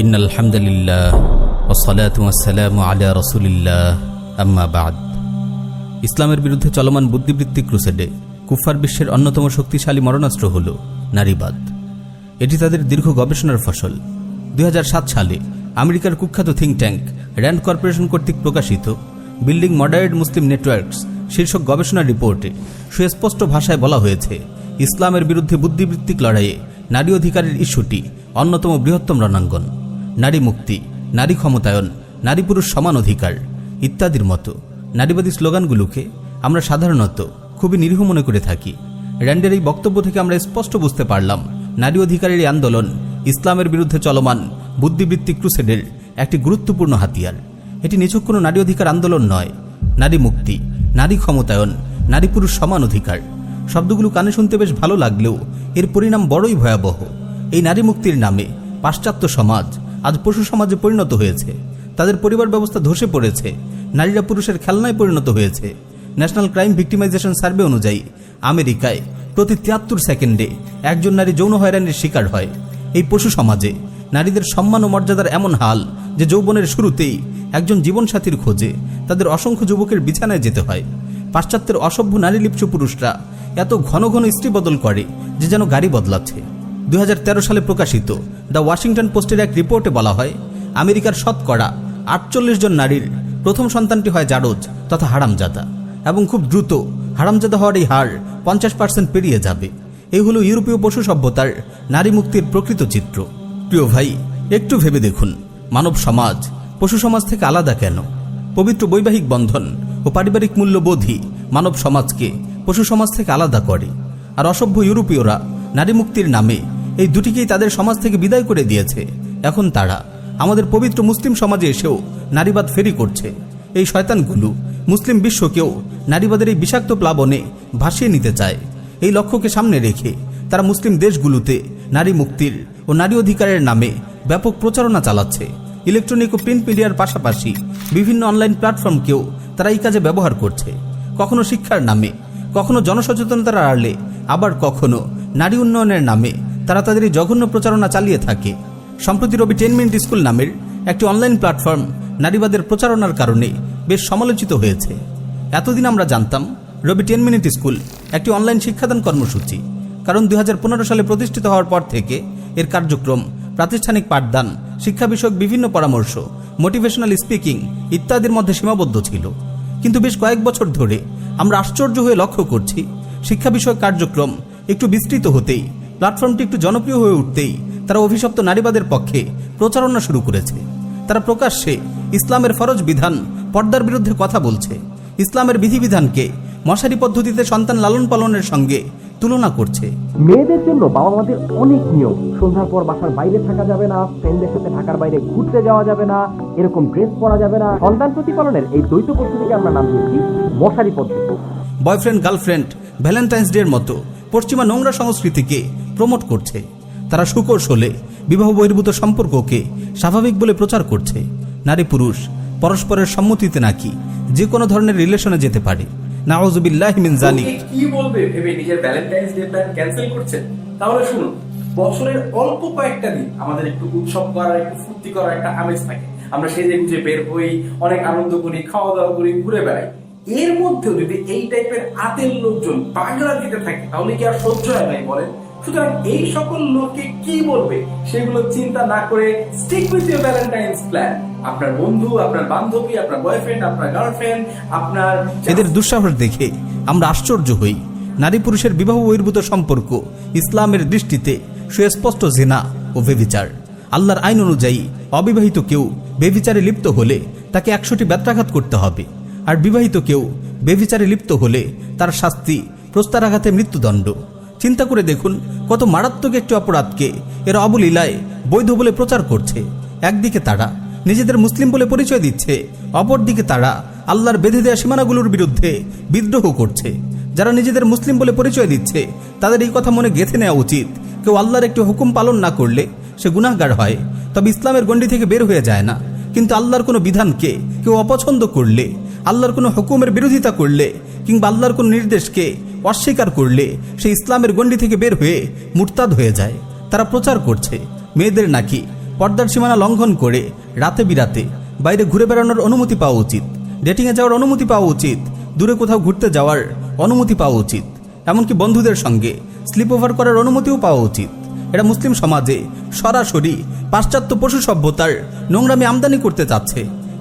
In আলহামদুলিল্লাহ ওসলাতাম আলা রসুলিল্লাহ। আম্মা বাদ। ইসলামের বিরুদ্ধে চলমান বুদ্ধিবৃত্তিক ক্রুসেডে কুফার বিশ্বের অন্যতম শক্তিশালী মরণাস্ত্র হল নারীবাদ। এটি তাদের দীর্ঘ গবেষণার ফসল। দুই হাজার সাত সালে আমেরিকার কুখ্যাত থিঙ্ক ট্যাঙ্ক র্যান্ড কর্পোরেশন কর্তৃক প্রকাশিত বিল্ডিং মডারেট মুসলিম নেটওয়ার্কস শীর্ষক গবেষণা রিপোর্টে সুস্পষ্ট ভাষায় বলা হয়েছে, ইসলামের বিরুদ্ধে বুদ্ধিবৃত্তিক লড়াইয়ে নারী অধিকারের ইস্যুটি অন্যতম বৃহত্তম রণাঙ্গন। নারী মুক্তি নারী ক্ষমতায়ন, নারী পুরুষ সমান অধিকার ইত্যাদির মতো নারীবাদী স্লোগানগুলোকে আমরা সাধারণত খুবই নিরীহ মনে করে থাকি। র্যান্ডের এই বক্তব্য থেকে আমরা স্পষ্ট বুঝতে পারলাম নারী অধিকারের এই আন্দোলন ইসলামের বিরুদ্ধে চলমান বুদ্ধিবৃত্তিক ক্রুসেডের একটি গুরুত্বপূর্ণ হাতিয়ার। এটি নিছক কোনো নারী অধিকার আন্দোলন নয়। নারী মুক্তি নারী ক্ষমতায়ন, নারী পুরুষ সমান অধিকার শব্দগুলো কানে শুনতে বেশ ভালো লাগলেও এর পরিণাম বড়ই ভয়াবহ। এই নারী মুক্তির নামে পাশ্চাত্য সমাজ আজ পশু সমাজে পরিণত হয়েছে। তাদের পরিবার ব্যবস্থা ধসে পড়েছে। নারীরা পুরুষের খেলনায় পরিণত হয়েছে। ন্যাশনাল ক্রাইম ভিক্টিমাইজেশন সার্ভে অনুযায়ী আমেরিকায় প্রতি তিয়াত্তর সেকেন্ডে একজন নারী যৌন হয়রানির শিকার হয়। এই পশু সমাজে নারীদের সম্মান ও মর্যাদার এমন হাল যে যৌবনের শুরুতেই একজন জীবনসাথীর খোঁজে তাদের অসংখ্য যুবকের বিছানায় যেতে হয়। পাশ্চাত্যের অসভ্য নারী লিপ্স পুরুষরা এত ঘন ঘন স্ত্রী বদল করে যে যেন গাড়ি বদলাচ্ছে। দুই হাজার তেরো সালে প্রকাশিত দ্য ওয়াশিংটন পোস্টের এক রিপোর্টে বলা হয়, আমেরিকার শতকরা আটচল্লিশ জন নারীর প্রথম সন্তানটি হয় জারজ তথা হারামজাদা এবং খুব দ্রুত হারামজাদা হওয়ার এই হার পঞ্চাশ পার্সেন্ট পেরিয়ে যাবে। এই হলো ইউরোপীয় পশু সভ্যতার নারী মুক্তির প্রকৃত চিত্র। প্রিয় ভাই, একটু ভেবে দেখুন, মানব সমাজ, পশু সমাজ থেকে আলাদা কেন? পবিত্র বৈবাহিক বন্ধন ও পারিবারিক মূল্যবোধই মানব সমাজকে, পশু সমাজ থেকে আলাদা করে। আর অসভ্য ইউরোপীয়রা নারী মুক্তির নামে এই দুটিকেই তাদের সমাজ থেকে বিদায় করে দিয়েছে। এখন তারা আমাদের পবিত্র মুসলিম সমাজে এসেও নারীবাদ ফেরি করছে। এই শয়তানগুলো মুসলিম বিশ্বকেও নারীবাদের এই বিষাক্ত প্লাবনে ভাসিয়ে নিতে চায়। এই লক্ষ্যকে সামনে রেখে তারা মুসলিম দেশগুলোতে নারী মুক্তির ও নারী অধিকারের নামে ব্যাপক প্রচারণা চালাচ্ছে। ইলেকট্রনিক ও প্রিন্ট মিডিয়ার পাশাপাশি বিভিন্ন অনলাইন প্ল্যাটফর্মকেও তারা এই কাজে ব্যবহার করছে। কখনো শিক্ষার নামে, কখনো জনসচেতনতার আড়লে, আবার কখনো নারী উন্নয়নের নামে তারা তাদের এই জঘন্য প্রচারণা চালিয়ে থাকে। সম্প্রতি রবি টেন মিনিট স্কুল নামের একটি অনলাইন প্ল্যাটফর্ম নারীবাদের প্রচারণার কারণে বেশ সমালোচিত হয়েছে। এতদিন আমরা জানতাম রবি টেন মিনিট স্কুল একটি অনলাইন শিক্ষাদান কর্মসূচি, কারণ দুই হাজার পনেরো সালে প্রতিষ্ঠিত হওয়ার পর থেকে এর কার্যক্রম, প্রাতিষ্ঠানিক পাঠদান, শিক্ষা বিষয়ক বিভিন্ন পরামর্শ, মোটিভেশনাল স্পিকিং ইত্যাদির মধ্যে সীমাবদ্ধ ছিল। কিন্তু বেশ কয়েক বছর ধরে আমরা আশ্চর্য হয়ে লক্ষ্য করছি, শিক্ষা বিষয়ক কার্যক্রম একটু বিস্তৃত হতেই প্ল্যাটফর্মটি একটু জনপ্রিয় হয়ে উঠতেই তারা অভিশপ্ত নারীবাদের পক্ষে প্রচারণা শুরু করেছে। তারা প্রকাশ্যে ইসলামের ফরজ বিধান পর্দার বিরুদ্ধে কথা বলছে। ইসলামের বিধিবিধানকে মশারি পদ্ধতিতে সন্তান লালন পালনের সঙ্গে তুলনা করছে। মেয়েদের জন্য বাবা মাদের অনেক নিয়ম। সন্ধ্যার পর বাসার বাইরে থাকা যাবে না ফ্রেন্ডদের সাথে ঢাকার বাইরে ঘুরতে যাওয়া যাবে না এরকম ড্রেস পরা যাবে না। সন্তান প্রতিপালনের এই দ্বৈত পদ্ধতিকে আমরা নাম দিয়েছি মশারি পদ্ধতি। বয়ফ্রেন্ড গার্লফ্রেন্ড ভ্যালেন্টাইন্স ডের মতো পশ্চিমা নোংরা সংস্কৃতিকে প্রমোট করছে। তারা সুকৌশলে বিবাহ বহির্ভূত সম্পর্ককে স্বাভাবিক বলে প্রচার করছে। নারী পুরুষ পরস্পরের সম্মতিতে নাকি যে কোনো ধরনের রিলেশনে যেতে পারে। নাওজুবিল্লাহ মিন জালিক কি বলবে? ভেবে নিজের ভ্যালেন্টাইন্স ডে প্ল্যান ক্যান্সেল করছেন তাহলে শুনুন বছরের অল্প কয়েকটা দিন আমাদের একটু উৎসব করার একটু ফুর্তি করার একটা আমেজ থাকে। আমরা সেজে গুজে বের হই অনেক আনন্দ করি খাওয়া দাওয়া করি ঘুরে বেড়াই। এর মধ্যেও যদি এই টাইপের আতের লোকজন পাগলা দিতে থাকে তাহলে কি আর সহ্য হয় নাই বলেন? সুতরাং এই সকল লোককে কি বলবে? সেগুলো চিন্তা না করে stick with your Valentine's plan আপনার বন্ধু, আপনার বান্ধবী, আপনার বয়ফ্রেন্ড আপনার গার্লফ্রেন্ড আপনার এদের দুঃসাহস দেখে আমরা আশ্চর্য হই। নারী পুরুষের বিবাহ বহির্ভূত সম্পর্ক, ইসলামের দৃষ্টিতে সুস্পষ্ট জেনা ও বেবিচার। আল্লাহর আইন অনুযায়ী অবিবাহিত কেউ বেবিচারে লিপ্ত হলে তাকে একশোটি ব্যত্রাঘাত করতে হবে। আর বিবাহিত কেউ বেবিচারে লিপ্ত হলে তার শাস্তি প্রস্তারাঘাতে মৃত্যুদণ্ড। চিন্তা করে দেখুন কত মারাত্মক একটি অপরাধকে এরা অবলীলায় বৈধ বলে প্রচার করছে। একদিকে তারা নিজেদের মুসলিম বলে পরিচয় দিচ্ছে। অপরদিকে তারা আল্লাহর বেঁধে দেওয়া সীমানাগুলোর বিরুদ্ধে বিদ্রোহ করছে। যারা নিজেদের মুসলিম বলে পরিচয় দিচ্ছে, তাদের এই কথা মনে গেঁথে নেওয়া উচিত। কেউ আল্লাহর একটি হুকুম পালন না করলে সে গুনাহগার হয়, তবে ইসলামের গণ্ডি থেকে বের হয়ে যায় না। কিন্তু আল্লাহর কোনো বিধানকে কেউ অপছন্দ করলে, আল্লাহর কোনো হুকুমের বিরোধিতা করলে, কিংবা আল্লাহর কোনো নির্দেশকে অস্বীকার করলে, সে ইসলামের গণ্ডি থেকে বের হয়ে মুরতাদ হয়ে যায়। তারা প্রচার করছে, মেয়েদের নাকি পর্দার সীমানা লঙ্ঘন করে রাতে বিরাতে বাইরে ঘুরে বেড়ানোর অনুমতি পাওয়া উচিত ডেটিংয়ে যাওয়ার অনুমতি পাওয়া উচিত, দূরে কোথাও ঘুরতে যাওয়ার অনুমতি পাওয়া উচিত, এমনকি বন্ধুদের সঙ্গে স্লিপ ওভার করার অনুমতিও পাওয়া উচিত। এটা মুসলিম সমাজে সরাসরি পাশ্চাত্য পশু সভ্যতার নোংরামি আমদানি করতে চাচ্ছে।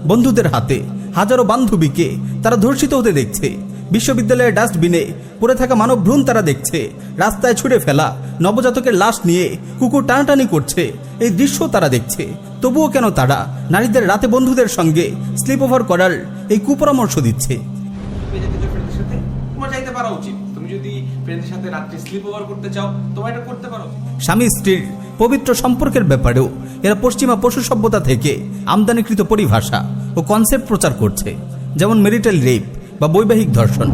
বন্ধুদের হাতে হাজারো বান্ধবীকে তারা ধর্ষিত হতে দেখছে। বিশ্ববিদ্যালয়ের ডাস্টবিনে পড়ে থাকা মানব ভ্রূণ তারা দেখছে। রাস্তায় ছুঁড়ে ফেলা নবজাতকের লাশ নিয়ে কুকুর টানাটানি করছে। এই দৃশ্য তারা দেখছে। তবুও কেন তারা? নারীদের রাতে বন্ধুদের সঙ্গে স্লিপ ওভার করার এই কুপরামর্শ দিচ্ছে। স্বামী স্ত্রীর পবিত্র সম্পর্কের ব্যাপারেও এরা পশ্চিমা পশু সভ্যতা থেকে আমদানিকৃত পরিভাষা ও কনসেপ্ট প্রচার করছে। যেমন মেরিটাল রেপ বা বৈবাহিক ধর্ষণ।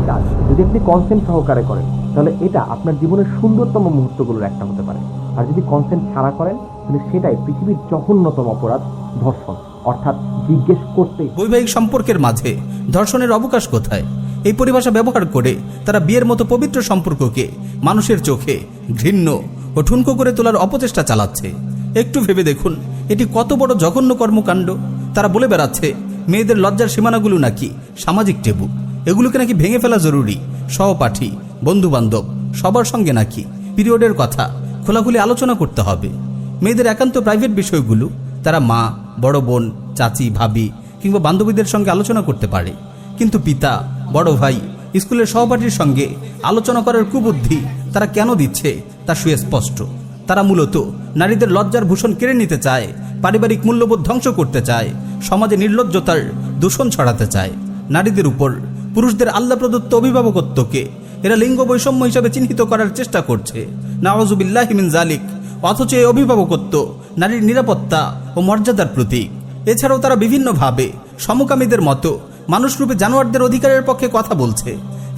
যদি আপনি কনসেন্ট সহকারে করেন তাহলে এটা আপনার জীবনের সুন্দরতম মুহূর্তগুলোর একটা হতে পারে। আর যদি কনসেন্ট ছাড়া করেন তাহলে সেটাই পৃথিবীর জঘন্যতম অপরাধ, ধর্ষণ। অর্থাৎ জিজ্ঞেস করতেই বৈবাহিক সম্পর্কের মাঝে ধর্ষণের অবকাশ কোথায়? এই পরিভাষা ব্যবহার করে তারা বিয়ের মতো পবিত্র সম্পর্ককে মানুষের চোখে ঘৃণ্য ও ঠুনকো করে তোলার অপচেষ্টা চালাচ্ছে। একটু ভেবে দেখুন, এটি কত বড় জঘন্য কর্মকাণ্ড। তারা বলে বেড়াচ্ছে, মেয়েদের লজ্জার সীমানাগুলো নাকি সামাজিক টেবু। এগুলোকে নাকি ভেঙে ফেলা জরুরি। সহপাঠী বন্ধু বান্ধব সবার সঙ্গে নাকি পিরিয়ডের কথা খোলাখুলি আলোচনা করতে হবে। মেয়েদের একান্ত প্রাইভেট বিষয়গুলো তারা মা, বড় বোন, চাচি, ভাবি কিংবা বান্ধবীদের সঙ্গে আলোচনা করতে পারে। কিন্তু পিতা, বড় ভাই, স্কুলের সহপাঠীর সঙ্গে আলোচনা করার কুবুদ্ধি তারা কেন দিচ্ছে তা সুস্পষ্ট তারা মূলত নারীদের লজ্জার ভূষণ কেড়ে নিতে চায়, পারিবারিক মূল্যবোধ ধ্বংস করতে চায়, সমাজে নির্লজ্জতার দূষণ ছড়াতে চায়। নারীদের উপর পুরুষদের আল্লাহ প্রদত্ত অভিভাবকত্বকে এরা লিঙ্গ বৈষম্য হিসাবে চিহ্নিত করার চেষ্টা করছে। নওয়াজুবিল্লাহ জালিক অথচ এই অভিভাবকত্ব, নারীর নিরাপত্তা ও মর্যাদার প্রতীক। এছাড়াও তারা বিভিন্নভাবে সমকামীদের মতো মানুষরূপে জানোয়ারদের অধিকারের পক্ষে কথা বলছে,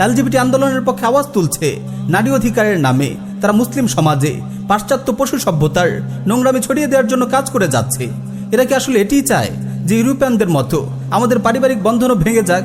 এলজিবিটি আন্দোলনের পক্ষে আওয়াজ তুলছে, নারী অধিকারের নামে তারা মুসলিম সমাজে পাশ্চাত্য পশু সভ্যতার নোংরামি ছড়িয়ে দেওয়ার জন্য কাজ করে যাচ্ছে। এরা কি আসলে এটিই চায় যে ইউরোপিয়ানদের মতো আমাদের পারিবারিক বন্ধনও ভেঙে যাক,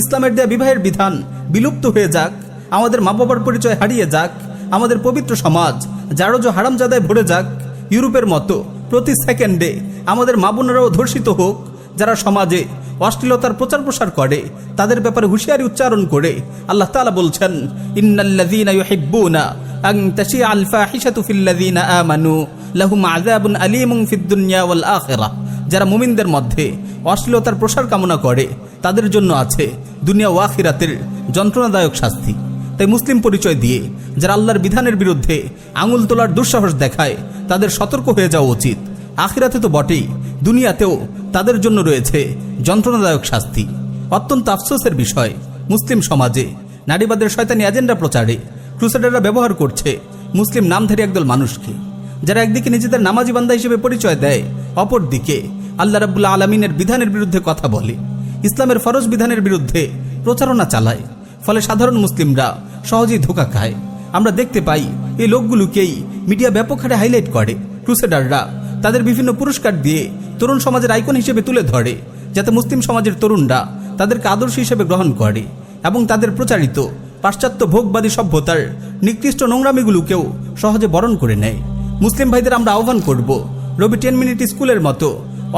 ইসলামের দেয়া বিবাহের বিধান বিলুপ্ত হয়ে যাক, আমাদের মা বাবার পরিচয় হারিয়ে যাক আমাদের পবিত্র সমাজ জারজ হারামজাদায় ভরে যাক, ইউরোপের মতো প্রতি সেকেন্ডে আমাদের মা বোনেরাও ধর্ষিত হোক, যারা সমাজে অশ্লীলতার প্রচার প্রসার করে, তাদের ব্যাপারে হুঁশিয়ারি উচ্চারণ করে, আল্লাহ তাআলা বলছেন, ইন্নাল্লাযীনা ইউহিব্বুনা আন তাশিআ আল ফাহিশাতু ফিল্লাযীনা আমানু, লাহুম আযাবুন আলীমুন ফিদ দুনিয়া ওয়াল আখিরাহ। যারা মুমিনদের মধ্যে অশ্লীলতার প্রসার কামনা করে, তাদের জন্য আছে দুনিয়া ও আখিরাতের যন্ত্রণাদায়ক শাস্তি। তাই মুসলিম পরিচয় দিয়ে যারা আল্লাহর বিধানের বিরুদ্ধে আঙুল তোলার দুঃসাহস দেখায়, তাদের সতর্ক হয়ে যাওয়া উচিত। আখিরাতে তো বটেই, দুনিয়াতেও তাদের জন্য রয়েছে যন্ত্রণাদায়ক শাস্তি। অত্যন্ত আফসোসের বিষয়, মুসলিম সমাজে নারীবাদের শয়তানি এজেন্ডা প্রচারে ক্রুসেডাররা ব্যবহার করছে মুসলিম নামধারী একদল মানুষকে। যারা একদিকে নিজেদের নামাজি বান্দা হিসেবে পরিচয় দেয়, অপরদিকে আল্লাহ রাবুল্লাহ আলমিনের বিধানের বিরুদ্ধে কথা বলে। ইসলামের ফরজ বিধানের বিরুদ্ধে প্রচারণা চালায়। ফলে সাধারণ মুসলিমরা সহজেই ধোকা খায়। আমরা দেখতে পাই এই লোকগুলোকেই মিডিয়া ব্যাপক হারে হাইলাইট করে। ক্রুসেডাররা তাদের বিভিন্ন পুরস্কার দিয়ে তরুণ সমাজের আইকন হিসেবে তুলে ধরে, যাতে মুসলিম সমাজের তরুণরা তাদেরকে আদর্শ হিসেবে গ্রহণ করে এবং তাদের প্রচারিত পাশ্চাত্য ভোগবাদী সভ্যতার নিকৃষ্ট নোংরামিগুলোকেও সহজে বরণ করে নেয়। মুসলিম ভাইদের আমরা আহ্বান করব, রবি টেন মিনিট স্কুলের মতো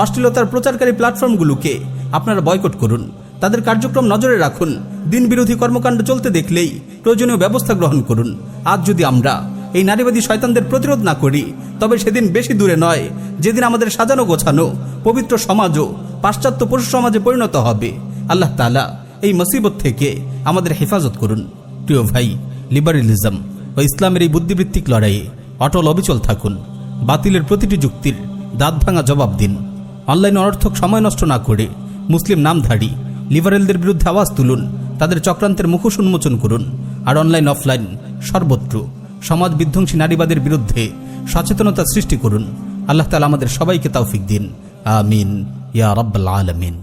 অশ্লীলতার প্রচারকারী প্ল্যাটফর্মগুলোকে আপনারা বয়কট করুন। তাদের কার্যক্রম নজরে রাখুন। দিন বিরোধী কর্মকাণ্ড চলতে দেখলেই প্রয়োজনীয় ব্যবস্থা গ্রহণ করুন। আজ যদি আমরা এই নারীবাদী শয়তানদের প্রতিরোধ না করি, তবে সেদিন বেশি দূরে নয়, যেদিন আমাদের সাজানো গোছানো, পবিত্র সমাজও পাশ্চাত্য পশু সমাজে পরিণত হবে। আল্লাহ তালা এই মুসিবত থেকে আমাদের হেফাজত করুন। প্রিয় ভাই লিবারেলিজম ও ইসলামের এই বুদ্ধিবৃত্তিক লড়াইয়ে অটল অবিচল থাকুন। বাতিলের প্রতিটি যুক্তির দাঁত ভাঙা জবাব দিন। অনলাইন অনর্থক সময় নষ্ট না করে মুসলিম নামধারী লিবারেলদের বিরুদ্ধে আওয়াজ তুলুন, তাদের চক্রান্তের মুখোশ উন্মোচন করুন, আর অনলাইন, অফলাইন সর্বত্র সমাজ বিধ্বংসী নারীবাদের বিরুদ্ধে সচেতনতা সৃষ্টি করুন। আল্লাহ তালা আমাদের সবাইকে তাওফিক দিন। আমিন। ইয়া রব্বাল আলমিন।